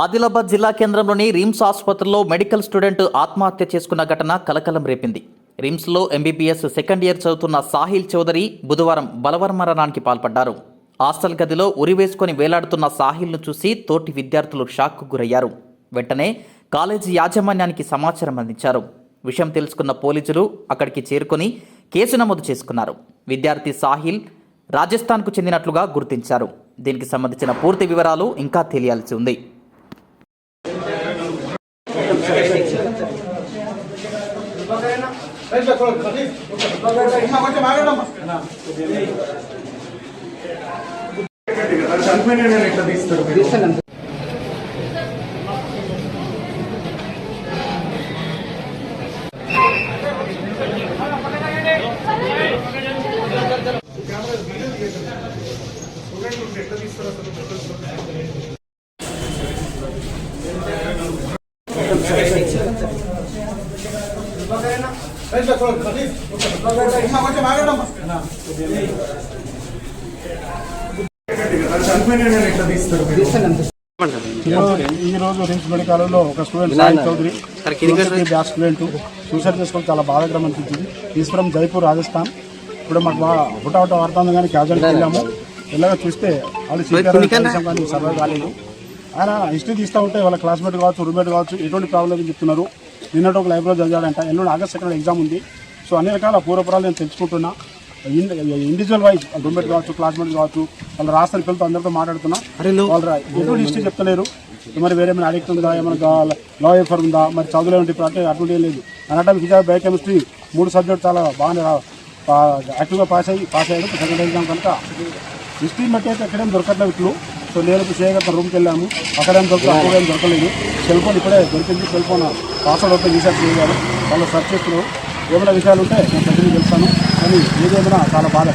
ఆదిలాబాద్ జిల్లా కేంద్రంలోని రిమ్స్ ఆసుపత్రిలో మెడికల్ స్టూడెంట్ ఆత్మహత్య చేసుకున్న ఘటన కలకలం రేపింది. రిమ్స్లో ఎంబీబీఎస్ సెకండ్ ఇయర్ చదువుతున్న సాహిల్ చౌదరి బుధవారం బలవన్మరణానికి పాల్పడ్డారు. హాస్టల్ గదిలో ఉరివేసుకొని వేలాడుతున్న సాహిల్ను చూసి తోటి విద్యార్థులు షాక్కు గురయ్యారు. వెంటనే కాలేజీ యాజమాన్యానికి సమాచారం అందించారు. విషయం తెలుసుకున్న పోలీసులు అక్కడికి చేరుకొని కేసు నమోదు చేసుకున్నారు. విద్యార్థి సాహిల్ రాజస్థాన్కు చెందినట్లుగా గుర్తించారు. దీనికి సంబంధించిన పూర్తి వివరాలు ఇంకా తెలియాల్సి ఉంది. చనిపోయిన నేను ఎట్లా తీస్తారు మీరు? చనిపోయిన నేను ఎట్లా తీస్తారు మీరు? ఈ రోజు రిమ్స్ మెడికల్లో ఒక student Sai Chowdary batch student suicide చేసుకొని చాలా బాధాకరం అనిపించింది ఫ్రమ్ జైపూర్ రాజస్థాన్ ఇప్పుడు మాకు బాగా హుటాహుట వాడుతుంది కానీ క్యాజువల్కి వెళ్ళాము వెళ్ళగా చూస్తే వాళ్ళు సర్వే కాలేదు ఆయన హిస్టరీ తీస్తూ ఉంటే వాళ్ళ క్లాస్మేట్ కావచ్చు రూమ్మేట్ కావచ్చు ఎటువంటి ప్రాబ్లం అని చెప్తున్నారు. నిన్నటి ఒక లైబ్రరీ చదివాడంట. ఎల్లుండి ఆగస్ట్ సెకండ్ ఎగ్జామ్ ఉంది. సో అన్ని రకాల పూర్వపురాలు నేను తెలుసుకుంటున్నా. ఇండివిజువల్ వైజ్ రూమ్మేట్ కావచ్చు క్లాస్మేట్ కావచ్చు వాళ్ళ రాష్ట్ర పిల్లలతో అందరితో మాట్లాడుతున్నా. వాళ్ళు ఎటువంటి హిస్టరీ చెప్తలేరు. మరి వేరే ఏమైనా అడిక్ట్ ఉందా ఏమైనా లా ఎఫర్ ఉందా మరి చదువులే ఇప్పుడు అంటే అటువంటి ఏం లేదు. అనటానికి విజయ బయోకెమిస్ట్రీ మూడు సబ్జెక్ట్ చాలా బాగానే యాక్టివ్గా పాస్ అయ్యి పాస్ అయ్యాడు. సెకండ్ ఎగ్జామ్ కనుక హిస్టరీ మట్టి అయితే ఎక్కడేం దొరకట్లేదు ఇట్లు సో నేను ఇప్పుడు చేయగల రూమ్కి వెళ్ళాము. అక్కడేం దొరకలేదు అక్కడ ఏం దొరకలేదు. సెల్ ఫోన్ ఇప్పుడే దొరికింది సెల్ ఫోన్ పాస్వర్డ్ వస్తే రీసెర్చ్ చేయగలరు వాళ్ళు సెర్చ్ చేస్తున్నారు. ఏమైనా విషయాలు ఉంటే నేను ప్రజలు తెలుస్తాను. కానీ ఏదేమైనా చాలా బాధ.